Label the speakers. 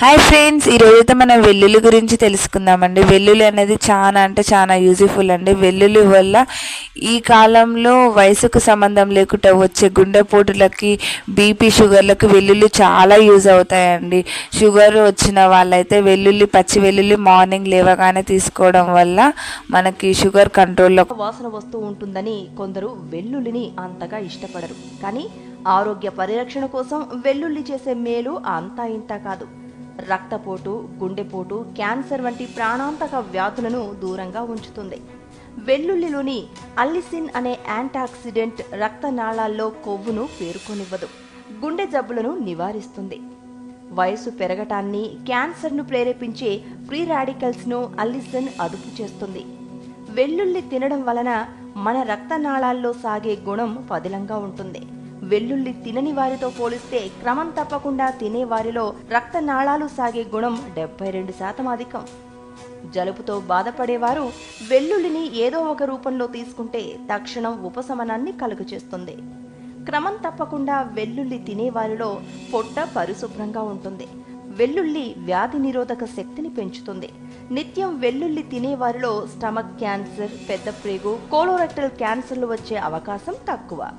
Speaker 1: Hi friends ఈరోజైతే మనం వెల్లుల్లి గురించి తెలుసుకుందామండి. వెల్లుల్లి అనేది చాలా అంటే చాలా యూజ్ఫుల్ అండి. వెల్లుల్లి వల్ల ఈ కాలంలో వయసుకు సంబంధం లేకుండా వచ్చే గుండెపోటులకి బీపీ షుగర్లకు వెల్లుల్లి చాలా యూజ్ అవుతాయండి. షుగర్ వచ్చిన వాళ్ళైతే వెల్లుల్లి పచ్చి వెల్లుల్లి మార్నింగ్ లేవగానే తీసుకోవడం వల్ల మనకి షుగర్ కంట్రోల్లో
Speaker 2: వాసన వస్తూ ఉంటుందని కొందరు వెల్లుల్లిని అంతగా ఇష్టపడరు. కానీ ఆరోగ్య పరిరక్షణ కోసం వెల్లుల్లి చేసే మేలు అంతా ఇంత కాదు. రక్తపోటు గుండెపోటు క్యాన్సర్ వంటి ప్రాణాంతక వ్యాధులను దూరంగా ఉంచుతుంది. వెల్లుల్లిలోని అల్లిసిన్ అనే యాంటాక్సిడెంట్ రక్తనాళాల్లో కొవ్వును పేరుకొనివ్వదు. గుండె జబ్బులను నివారిస్తుంది. వయసు పెరగటాన్ని క్యాన్సర్ను ప్రేరేపించే ఫ్రీ రాడికల్స్ను అల్లిసిన్ అదుపు చేస్తుంది. వెల్లుల్లి తినడం వలన మన రక్తనాళాల్లో సాగే గుణం పదిలంగా ఉంటుంది. వెల్లుల్లి తినని వారితో పోలిస్తే క్రమం తప్పకుండా తినే వారిలో రక్తనాళాలు సాగే గుణం డెబ్బై రెండు శాతం అధికం. జలుబుతో బాధపడేవారు వెల్లుల్లిని ఏదో ఒక రూపంలో తీసుకుంటే తక్షణం ఉపశమనాన్ని కలుగచేస్తుంది క్రమం తప్పకుండా వెల్లుల్లి తినేవారిలో పొట్ట పరిశుభ్రంగా ఉంటుంది. వెల్లుల్లి వ్యాధి నిరోధక శక్తిని పెంచుతుంది. నిత్యం వెల్లుల్లి తినేవారిలో స్టమక్ క్యాన్సర్ పెద్ద ప్రేగు కోలోరెక్టల్ క్యాన్సర్లు వచ్చే అవకాశం తక్కువ.